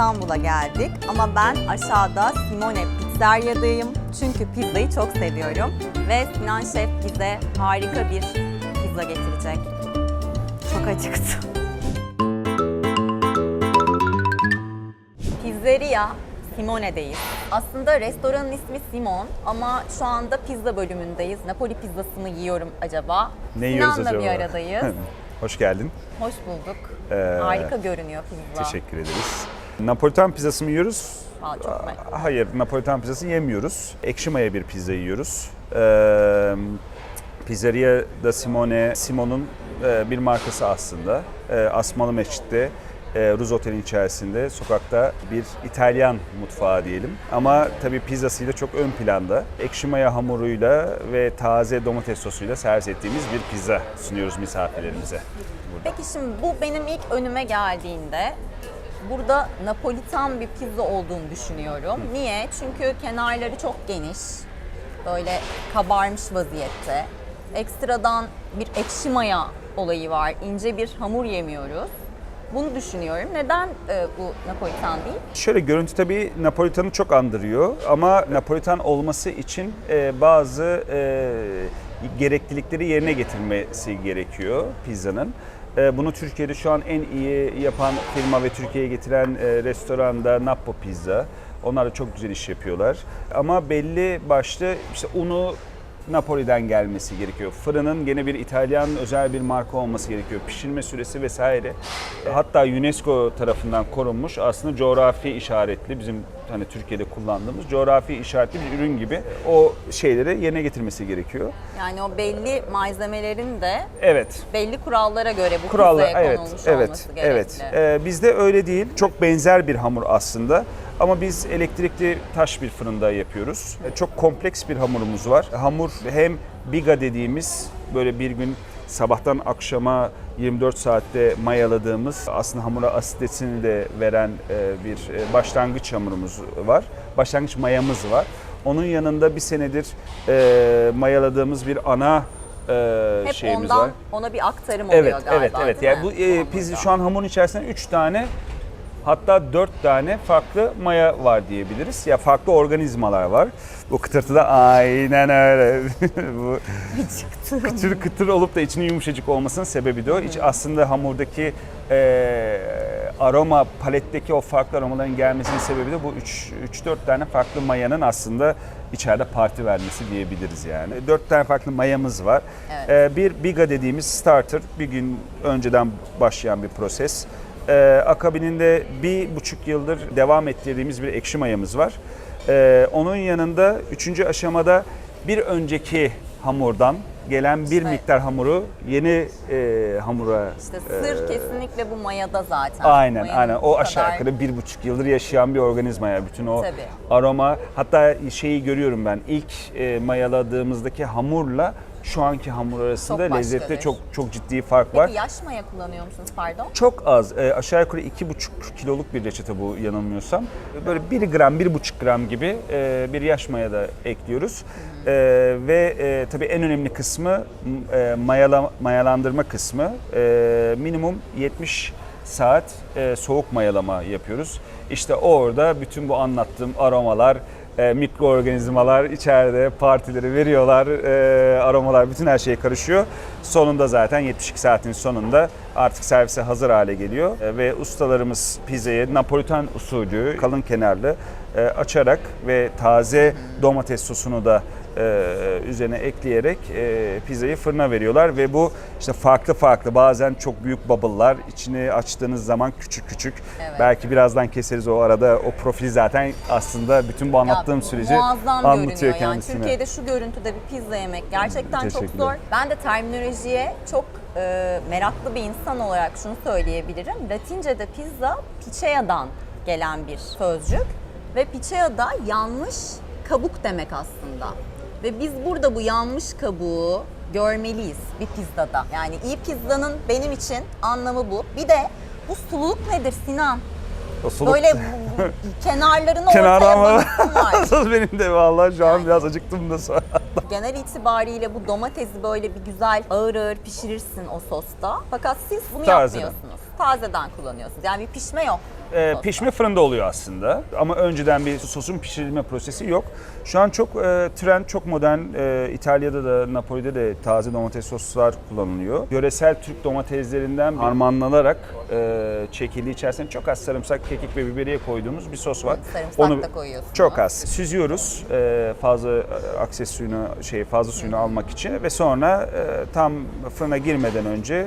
Pizza geldik ama ben aşağıda Simone Pizzeria'dayım. Çünkü pizzayı çok seviyorum ve Sinan Şef bize harika bir pizza getirecek. Çok acıktım. Pizzeria Simone'deyiz. Aslında restoranın ismi Simon ama şu anda pizza bölümündeyiz. Napoli pizzasını yiyorum acaba. Ne yiyoruz Sinan'la acaba? bir aradayız. Hoş geldin. Hoş bulduk. Ee, Harika görünüyor pizza. Teşekkür ederiz. Napolitan pizzası mı yiyoruz? Aa, çok Hayır, Napolitan pizzası yemiyoruz. Ekşi maya bir pizza yiyoruz. Ee, Pizzeria da Simone, Simon'un e, bir markası aslında. E, Asmalı Mescid'de, e, Ruz Otel'in içerisinde, sokakta bir İtalyan mutfağı diyelim. Ama tabii pizzasıyla çok ön planda. Ekşi maya hamuruyla ve taze domates sosuyla servis ettiğimiz bir pizza sunuyoruz misafirlerimize. Peki şimdi bu benim ilk önüme geldiğinde burada Napolitan bir pizza olduğunu düşünüyorum. Niye? Çünkü kenarları çok geniş. Böyle kabarmış vaziyette. Ekstradan bir ekşi maya olayı var. İnce bir hamur yemiyoruz. Bunu düşünüyorum. Neden e, bu Napolitan değil? Şöyle görüntü tabii Napolitan'ı çok andırıyor ama Napolitan olması için e, bazı e, gereklilikleri yerine getirmesi gerekiyor pizzanın. E, bunu Türkiye'de şu an en iyi yapan firma ve Türkiye'ye getiren e, restoranda Nappo Pizza. Onlar da çok güzel iş yapıyorlar. Ama belli başlı işte unu Napoli'den gelmesi gerekiyor. Fırının gene bir İtalyan özel bir marka olması gerekiyor. Pişirme süresi vesaire. Hatta UNESCO tarafından korunmuş aslında coğrafi işaretli bizim hani Türkiye'de kullandığımız coğrafi işaretli bir ürün gibi o şeyleri yerine getirmesi gerekiyor. Yani o belli malzemelerin de Evet. belli kurallara göre bu Kurallar pizzaya evet konulmuş evet olması gerekli. evet. Ee, bizde öyle değil. Çok benzer bir hamur aslında. Ama biz elektrikli taş bir fırında yapıyoruz. Ee, Çok kompleks bir hamurumuz var. Hamur hem biga dediğimiz böyle bir gün sabahtan akşama 24 saatte mayaladığımız aslında hamura asitesini de veren e, bir e, başlangıç hamurumuz var. Başlangıç mayamız var. Onun yanında bir senedir e, mayaladığımız bir ana e, Hep şeyimiz ondan var. ona bir aktarım oluyor Evet, galiba. evet, evet. Yani bu e, şu an hamurun içerisinde 3 tane hatta 4 tane farklı maya var diyebiliriz. Ya farklı organizmalar var. Bu kıtırtıda aynen öyle. bu kıtır kıtır olup da içinin yumuşacık olmasının sebebi de o. İç aslında hamurdaki e, aroma paletteki o farklı aromaların gelmesinin sebebi de bu 3-4 tane farklı mayanın aslında içeride parti vermesi diyebiliriz yani. 4 tane farklı mayamız var. Evet. Ee, bir biga dediğimiz starter bir gün önceden başlayan bir proses. Ee, akabininde bir buçuk yıldır devam ettirdiğimiz bir ekşi mayamız var. Ee, onun yanında üçüncü aşamada bir önceki hamurdan gelen bir İşte- miktar hamuru yeni e, hamura İşte sır kesinlikle bu mayada zaten. Aynen Mayanın aynen bu o kadar- aşağı yukarı bir buçuk yıldır yaşayan bir organizma ya bütün o Tabii. aroma hatta şeyi görüyorum ben ilk e, mayaladığımızdaki hamurla şu anki hamur arasında Çok lezzette başkadır. çok çok ciddi fark var. Peki yaş maya kullanıyor musunuz pardon? Çok az, e, aşağı yukarı iki buçuk kiloluk bir reçete bu yanılmıyorsam. Böyle bir gram, bir buçuk gram gibi e, bir yaş maya da ekliyoruz. E, ve e, tabii en önemli kısmı e, mayala, mayalandırma kısmı. E, minimum 70 saat e, soğuk mayalama yapıyoruz. İşte orada bütün bu anlattığım aromalar, e, mikroorganizmalar içeride partileri veriyorlar, e, aromalar bütün her şey karışıyor. Sonunda zaten 72 saatin sonunda artık servise hazır hale geliyor E, ve ustalarımız pizzayı Napolitan usulü kalın kenarlı e, açarak ve taze domates sosunu da üzerine ekleyerek e, pizzayı fırına veriyorlar ve bu işte farklı farklı bazen çok büyük bubble'lar içini açtığınız zaman küçük küçük Evet. belki birazdan keseriz o arada o profili zaten aslında bütün bu anlattığım Ya, süreci anlatıyor yani. Türkiye'de şu görüntüde bir pizza yemek gerçekten çok zor. Ben de terminolojiye çok e, meraklı bir insan olarak şunu söyleyebilirim. Latince'de pizza picea'dan gelen bir sözcük ve picea da yanmış kabuk demek aslında. Ve biz burada bu yanmış kabuğu görmeliyiz bir pizzada. Yani iyi pizzanın benim için anlamı bu. Bir de bu sululuk nedir Sinan? O soluk- Böyle kenarlarını Kenardan ortaya var. Benim de vallahi şu an Yani. biraz acıktım da sonra. Genel itibariyle bu domatesi böyle bir güzel ağır ağır pişirirsin o sosta. Fakat siz bunu Tarzına. yapmıyorsunuz. Tazeden kullanıyorsunuz. Yani bir pişme yok. Ee, pişme fırında oluyor aslında ama önceden bir sosun pişirilme prosesi yok. Şu an çok e, trend, çok modern. E, İtalya'da da Napoli'de de taze domates soslar kullanılıyor. Yöresel Türk domateslerinden harmanlanarak e, çekildiği içerisine çok az sarımsak, kekik ve biberiye koyduğumuz bir sos var. Sarımsak da koyuyorsunuz. Çok az. Süzüyoruz e, fazla e, akses suyunu, şey fazla suyunu almak için ve sonra e, tam fırına girmeden önce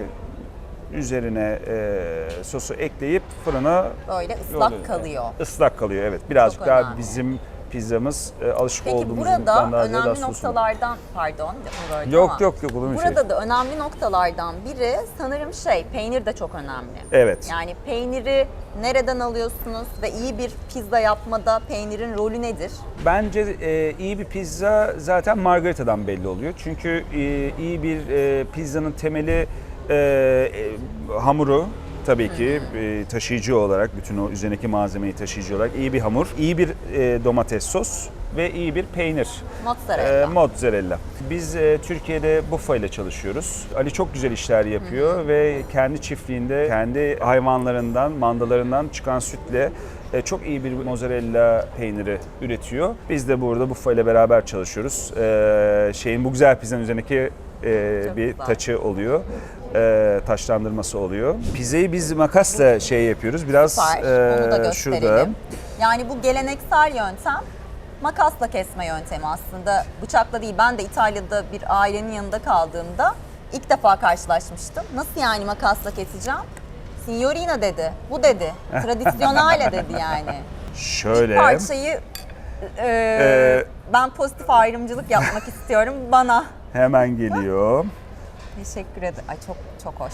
üzerine e, sosu ekleyip fırına Böyle ıslak yolluyoruz. kalıyor. Islak kalıyor evet. Birazcık Çok daha önemli. bizim pizzamız e, alışık Peki olduğumuz burada daha önemli daha noktalardan, pardon Yok ama yok yok olur mu şey? Burada da önemli noktalardan biri sanırım şey, peynir de çok önemli. Evet. Yani peyniri nereden alıyorsunuz ve iyi bir pizza yapmada peynirin rolü nedir? Bence e, iyi bir pizza zaten margarita'dan belli oluyor. Çünkü e, iyi bir e, pizzanın temeli e, e, hamuru tabii ki e, taşıyıcı olarak bütün o üzerindeki malzemeyi taşıyıcı olarak iyi bir hamur, iyi bir e, domates sos ve iyi bir peynir. Mozzarella. E, mozzarella. Biz e, Türkiye'de Buffa ile çalışıyoruz. Ali çok güzel işler yapıyor ve kendi çiftliğinde kendi hayvanlarından, mandalarından çıkan sütle e, çok iyi bir mozzarella peyniri üretiyor. Biz de burada Buffa ile beraber çalışıyoruz. E, şeyin bu güzel pizzanın üzerindeki e, Çok bir güzel. taçı oluyor. E, taşlandırması oluyor. Pizzayı biz makasla şey yapıyoruz. Biraz Süper. Onu da e, gösterelim. şurada. Yani bu geleneksel yöntem makasla kesme yöntemi aslında. Bıçakla değil. Ben de İtalya'da bir ailenin yanında kaldığımda ilk defa karşılaşmıştım. Nasıl yani makasla keseceğim? Signorina dedi. Bu dedi. Tradisyonale dedi yani. Şöyle. Bir parçayı e, Ee, ben pozitif ayrımcılık yapmak istiyorum bana. Hemen geliyor. Teşekkür ederim. Ay çok çok hoş.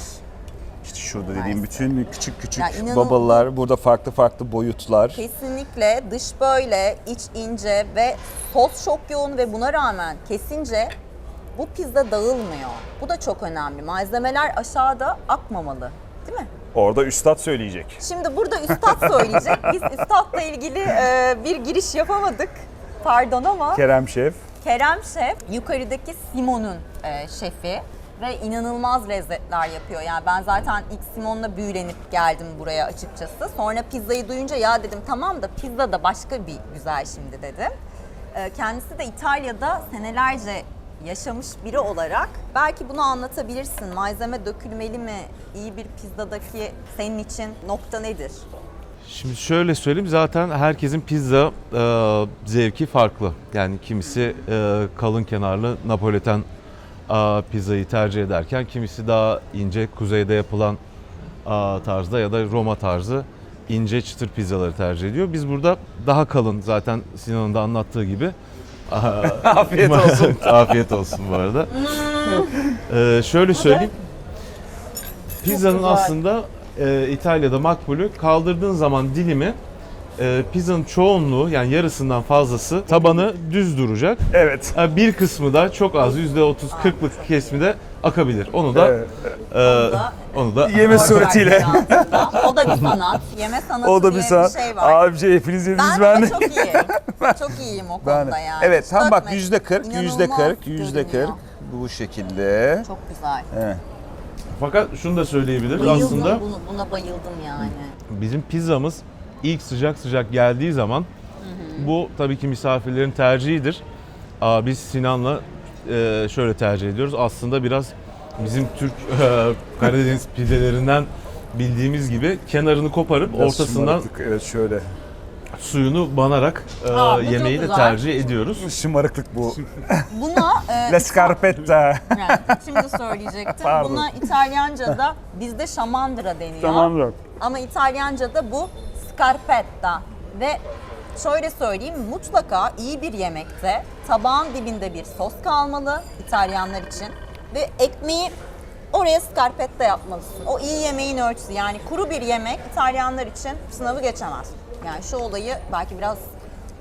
İşte şurada dediğim bütün küçük küçük Ya babalar burada farklı farklı boyutlar. Kesinlikle dış böyle, iç ince ve sos çok yoğun ve buna rağmen kesince bu pizza dağılmıyor. Bu da çok önemli. Malzemeler aşağıda akmamalı. Değil mi? Orada üstad söyleyecek. Şimdi burada üstad söyleyecek. Biz üstadla ilgili e, bir giriş yapamadık. Pardon ama Kerem Şef. Kerem Şef yukarıdaki Simon'un e, şefi ve inanılmaz lezzetler yapıyor. Yani ben zaten ilk Simon'la büyülenip geldim buraya açıkçası. Sonra pizzayı duyunca ya dedim tamam da pizza da başka bir güzel şimdi dedim. E, kendisi de İtalya'da senelerce yaşamış biri olarak belki bunu anlatabilirsin. Malzeme dökülmeli mi? İyi bir pizzadaki senin için nokta nedir? Şimdi şöyle söyleyeyim zaten herkesin pizza e, zevki farklı. Yani kimisi e, kalın kenarlı Napoliten e, pizzayı tercih ederken kimisi daha ince kuzeyde yapılan tarzda ya da Roma tarzı ince çıtır pizzaları tercih ediyor. Biz burada daha kalın zaten Sinan'ın da anlattığı gibi. Afiyet olsun. Afiyet olsun bu arada. E, şöyle söyleyeyim. Pizzanın aslında e, İtalya'da makbulü kaldırdığın zaman dilimi e, pizzanın çoğunluğu yani yarısından fazlası tabanı düz duracak. Evet. E, bir kısmı da çok az %30-40'lık kesimi de akabilir. Onu da Evet. e, onu da Yeme suretiyle. o da bir sanat. Yeme sanatı O da bir diye saat. bir şey var. Abi hepiniz yediniz Ben, ben de çok iyiyim. Çok iyiyim o konuda yani. Evet tam bak Dökme. yüzde 40, yüzde İnanılmaz 40, yüzde 40 görünüyor. bu şekilde. Çok güzel. Evet. fakat şunu da söyleyebiliriz Bayıldım aslında bunu- buna bayıldım yani. bizim pizzamız ilk sıcak sıcak geldiği zaman bu tabii ki misafirlerin tercihidir. Aa, biz Sinan'la e, şöyle tercih ediyoruz. Aslında biraz bizim Türk e, Karadeniz pidelerinden bildiğimiz gibi kenarını koparıp Biraz ortasından şımarıklık, Evet şöyle. suyunu banarak e, Aa, bu çok yemeği de güzel. tercih ediyoruz. Şımarıklık bu. Buna e, La scarpetta. yani şimdi söyleyecektim. Pardon. Buna İtalyanca'da bizde şamandıra deniyor. tamam yok. Ama İtalyanca'da bu scarpetta ve şöyle söyleyeyim mutlaka iyi bir yemekte tabağın dibinde bir sos kalmalı İtalyanlar için ve ekmeği oraya scarpetta yapmalısın. O iyi yemeğin ölçüsü yani kuru bir yemek İtalyanlar için sınavı geçemez. Yani şu olayı belki biraz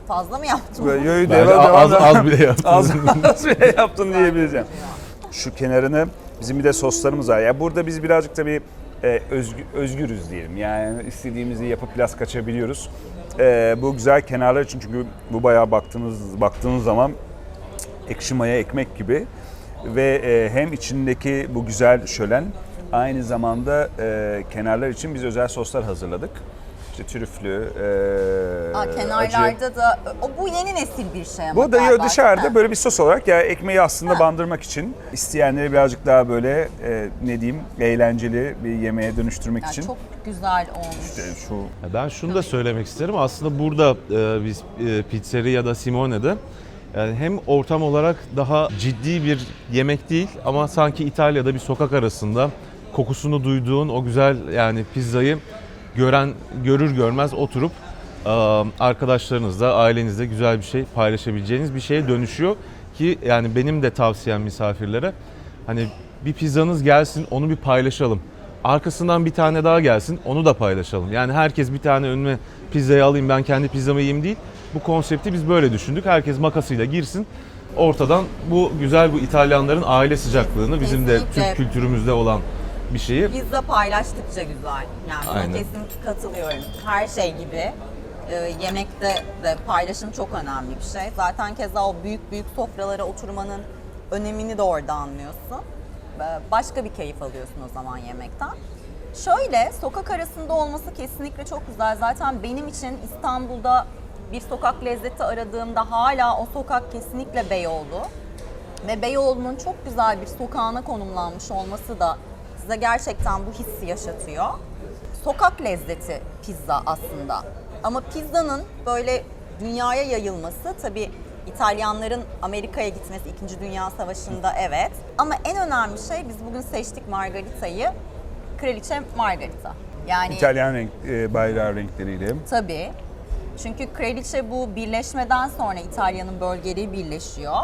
fazla mı yaptım? Böyle yoyu Bence devam az, devam. az bile yaptınız. Az, az bile yaptın diyebileceğim. Şu kenarını bizim bir de soslarımız var. Ya burada biz birazcık tabii e, özgü- özgürüz diyelim. Yani istediğimizi yapıp biraz kaçabiliyoruz. E, bu güzel kenarlar için çünkü bu bayağı baktığınız baktığınız zaman ekşi maya ekmek gibi ve e, hem içindeki bu güzel şölen Aynı zamanda kenarlar için biz özel soslar hazırladık. İşte trüflü, e, Aa, acı. kenarlarda da o bu yeni nesil bir şey ama Bu da galiba, dışarıda böyle bir sos olarak ya ekmeği aslında bandırmak için isteyenleri birazcık daha böyle e, ne diyeyim eğlenceli bir yemeğe dönüştürmek Ya için. çok güzel olmuş. İşte şu Ya Ben şunu da söylemek isterim. Aslında burada e, biz e, pizzeri ya da Simone'de yani hem ortam olarak daha ciddi bir yemek değil ama sanki İtalya'da bir sokak arasında kokusunu duyduğun o güzel yani pizzayı gören görür görmez oturup e, arkadaşlarınızla, ailenizle güzel bir şey paylaşabileceğiniz bir şeye dönüşüyor ki yani benim de tavsiyem misafirlere hani bir pizzanız gelsin onu bir paylaşalım. Arkasından bir tane daha gelsin onu da paylaşalım. Yani herkes bir tane önüme pizzayı alayım ben kendi pizzamı yiyeyim değil. Bu konsepti biz böyle düşündük. Herkes makasıyla girsin. Ortadan bu güzel bu İtalyanların aile sıcaklığını bizim de. Türk kültürümüzde olan bir şeyi Pizza paylaştıkça güzel. Yani buna Aynen. kesinlikle katılıyorum. Her şey gibi e, yemekte de paylaşım çok önemli bir şey. Zaten keza o büyük büyük sofralara oturmanın önemini de orada anlıyorsun. E, Başka bir keyif alıyorsun o zaman yemekten. Şöyle sokak arasında olması kesinlikle çok güzel. Zaten benim için İstanbul'da bir sokak lezzeti aradığımda hala o sokak kesinlikle Beyoğlu. Ve Beyoğlu'nun çok güzel bir sokağına konumlanmış olması da size gerçekten bu hissi yaşatıyor. Sokak lezzeti pizza aslında. Ama pizzanın böyle dünyaya yayılması tabii İtalyanların Amerika'ya gitmesi 2. Dünya Savaşı'nda evet. Ama en önemli şey biz bugün seçtik Margarita'yı. Kraliçe Margarita. Yani İtalyan renk, e, bayrağı renkleriyle. Tabii. Çünkü kraliçe bu birleşmeden sonra İtalya'nın bölgeleri birleşiyor.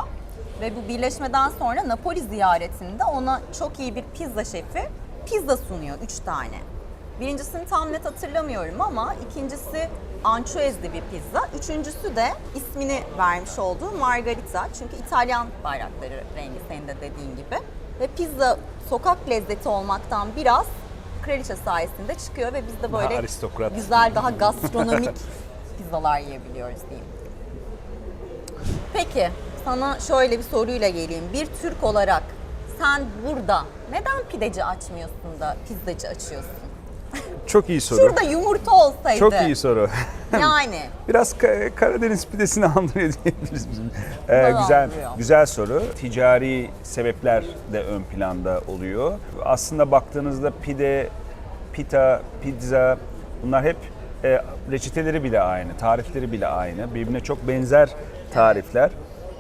Ve bu birleşmeden sonra Napoli ziyaretinde ona çok iyi bir pizza şefi pizza sunuyor. Üç tane. Birincisini tam net hatırlamıyorum ama ikincisi ançuezli bir pizza. Üçüncüsü de ismini vermiş olduğu margarita. Çünkü İtalyan bayrakları rengi senin de dediğin gibi. Ve pizza sokak lezzeti olmaktan biraz kraliçe sayesinde çıkıyor ve biz de böyle Daha güzel daha gastronomik pizzalar yiyebiliyoruz diyeyim. Peki sana şöyle bir soruyla geleyim. Bir Türk olarak sen burada neden pideci açmıyorsun da pizzacı açıyorsun? Çok iyi soru. Şurada yumurta olsaydı. Çok iyi soru. Yani Biraz Ka- Karadeniz pidesini andırıyor diyebiliriz bizim. Ee, güzel andırıyor. güzel soru. Ticari sebepler de ön planda oluyor. Aslında baktığınızda pide, pita, pizza bunlar hep e, reçeteleri bile aynı, tarifleri bile aynı. Birbirine çok benzer tarifler.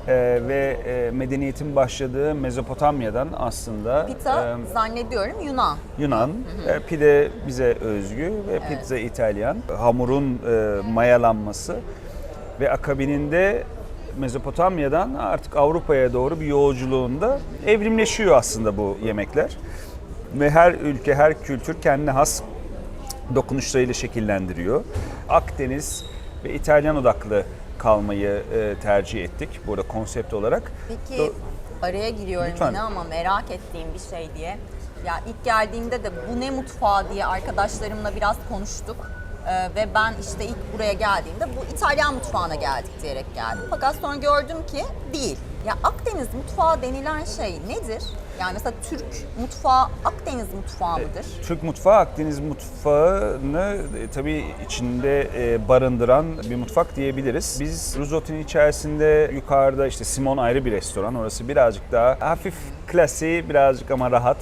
Ee, ve e, medeniyetin başladığı Mezopotamya'dan aslında pita e, zannediyorum Yunan. Yunan, e, pide bize özgü ve pizza İtalyan. Hamurun e, mayalanması ve akabininde Mezopotamya'dan artık Avrupa'ya doğru bir yolculuğunda evrimleşiyor aslında bu yemekler. Ve her ülke, her kültür kendine has dokunuşlarıyla şekillendiriyor. Akdeniz ve İtalyan odaklı kalmayı e, tercih ettik burada konsept olarak. Peki Do- araya giriyorum Lütfen. yine ama merak ettiğim bir şey diye. Ya ilk geldiğimde de bu ne mutfağı diye arkadaşlarımla biraz konuştuk. Ee, ve ben işte ilk buraya geldiğimde bu İtalyan mutfağına geldik diyerek geldim. Fakat sonra gördüm ki değil. Ya Akdeniz mutfağı denilen şey nedir? Yani mesela Türk mutfağı Akdeniz mutfağı mıdır? Türk mutfağı Akdeniz mutfağını e, tabii içinde e, barındıran bir mutfak diyebiliriz. Biz Risotto'nun içerisinde yukarıda işte Simon ayrı bir restoran. Orası birazcık daha hafif klasiği birazcık ama rahat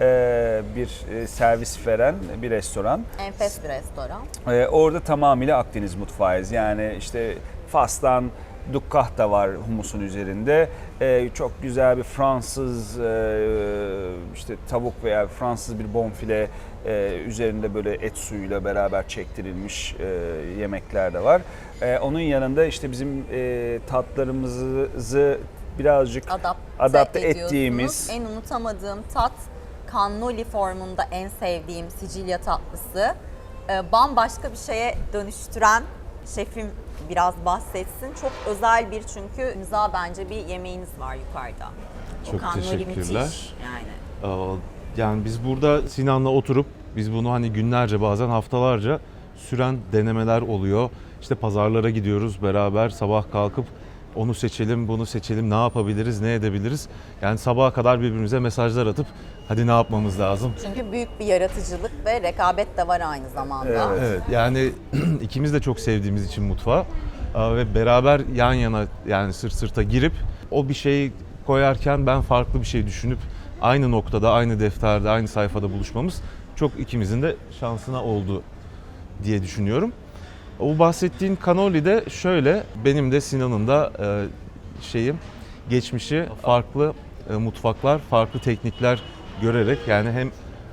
e, bir e, servis veren bir restoran. Enfes bir restoran. Orada tamamıyla Akdeniz mutfağıyız. Yani işte Fas'tan dukkah da var humusun üzerinde. Ee, çok güzel bir Fransız e, işte tavuk veya Fransız bir bonfile e, üzerinde böyle et suyuyla beraber çektirilmiş e, yemekler de var. E, onun yanında işte bizim e, tatlarımızı birazcık adapte, adapte ettiğimiz En unutamadığım tat cannoli formunda en sevdiğim Sicilya tatlısı. Ee, bambaşka bir şeye dönüştüren şefim biraz bahsetsin. Çok özel bir çünkü imza bence bir yemeğiniz var yukarıda. Çok cannoli teşekkürler. Yani. Ee, Yani biz burada Sinan'la oturup biz bunu hani günlerce bazen haftalarca süren denemeler oluyor. İşte pazarlara gidiyoruz beraber sabah kalkıp onu seçelim, bunu seçelim, ne yapabiliriz, ne edebiliriz. Yani sabaha kadar birbirimize mesajlar atıp hadi ne yapmamız lazım. Çünkü büyük bir yaratıcılık ve rekabet de var aynı zamanda. Evet. Evet yani ikimiz de çok sevdiğimiz için mutfağı ve beraber yan yana yani sırt sırta girip o bir şeyi koyarken ben farklı bir şey düşünüp aynı noktada, aynı defterde, aynı sayfada buluşmamız çok ikimizin de şansına oldu diye düşünüyorum. O bahsettiğin kanoli de şöyle, benim de Sinan'ın da e, şeyim, geçmişi farklı e, mutfaklar, farklı teknikler görerek yani hem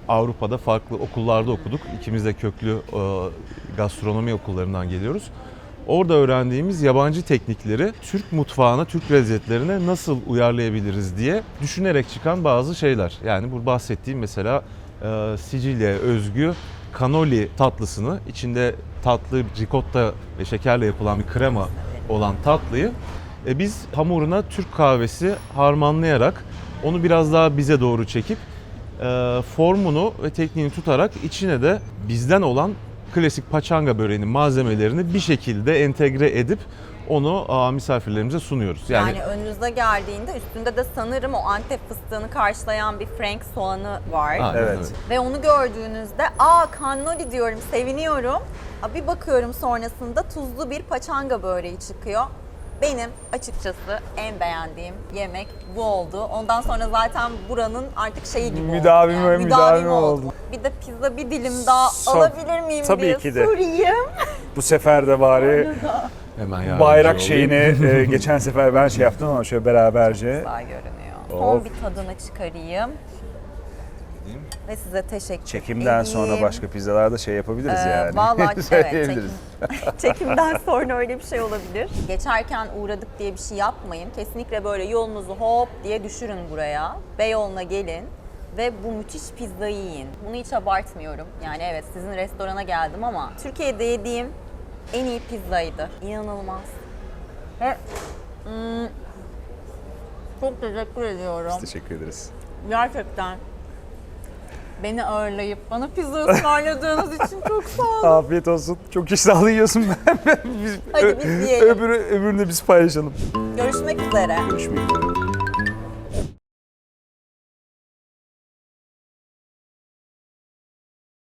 Avrupa'da farklı okullarda okuduk. İkimiz de köklü e, gastronomi okullarından geliyoruz. Orada öğrendiğimiz yabancı teknikleri Türk mutfağına, Türk lezzetlerine nasıl uyarlayabiliriz diye düşünerek çıkan bazı şeyler. Yani bu bahsettiğim mesela e, Sicilya özgü kanoli tatlısını içinde tatlı ricotta ve şekerle yapılan bir krema olan tatlıyı e, biz hamuruna Türk kahvesi harmanlayarak onu biraz daha bize doğru çekip e, formunu ve tekniğini tutarak içine de bizden olan klasik paçanga böreğinin malzemelerini bir şekilde entegre edip onu aa, misafirlerimize sunuyoruz. Yani, Yani, önünüze geldiğinde üstünde de sanırım o Antep fıstığını karşılayan bir Frank soğanı var. Aynen Evet. öyle. Ve onu gördüğünüzde aa cannoli diyorum, seviniyorum. Aa, Bir bakıyorum sonrasında tuzlu bir paçanga böreği çıkıyor. Benim açıkçası en beğendiğim yemek bu oldu. Ondan sonra zaten buranın artık şeyi gibi oldu. Müdavimi, yani, müdavimi oldu. Bir de pizza bir dilim daha So- alabilir miyim tabii diye ki de. sorayım. Bu sefer de bari Hemen yardımcı bayrak olayım. şeyini e, geçen sefer ben şey yaptım ama şöyle beraberce. Güzel görünüyor. Son Of. bir tadını çıkarayım. Ve size teşekkür Çekimden edeyim. sonra başka pizzalarda şey yapabiliriz Ee, yani. Vallahi evet, çekim, çekimden sonra öyle bir şey olabilir. Geçerken uğradık diye bir şey yapmayın. Kesinlikle böyle yolunuzu hop diye düşürün buraya. Beyoğlu'na gelin ve bu müthiş pizzayı yiyin. Bunu hiç abartmıyorum. Yani evet sizin restorana geldim ama Türkiye'de yediğim en iyi pizzaydı. İnanılmaz. Ve hmm, çok teşekkür ediyorum. Teşekkür ederiz. Gerçekten beni ağırlayıp bana pizza ısmarladığınız için çok sağ olun. Afiyet olsun. Çok iştahlı yiyorsun. biz, Hadi biz yiyelim. Öbürü, öbürünü biz paylaşalım. Görüşmek üzere. Görüşmek üzere.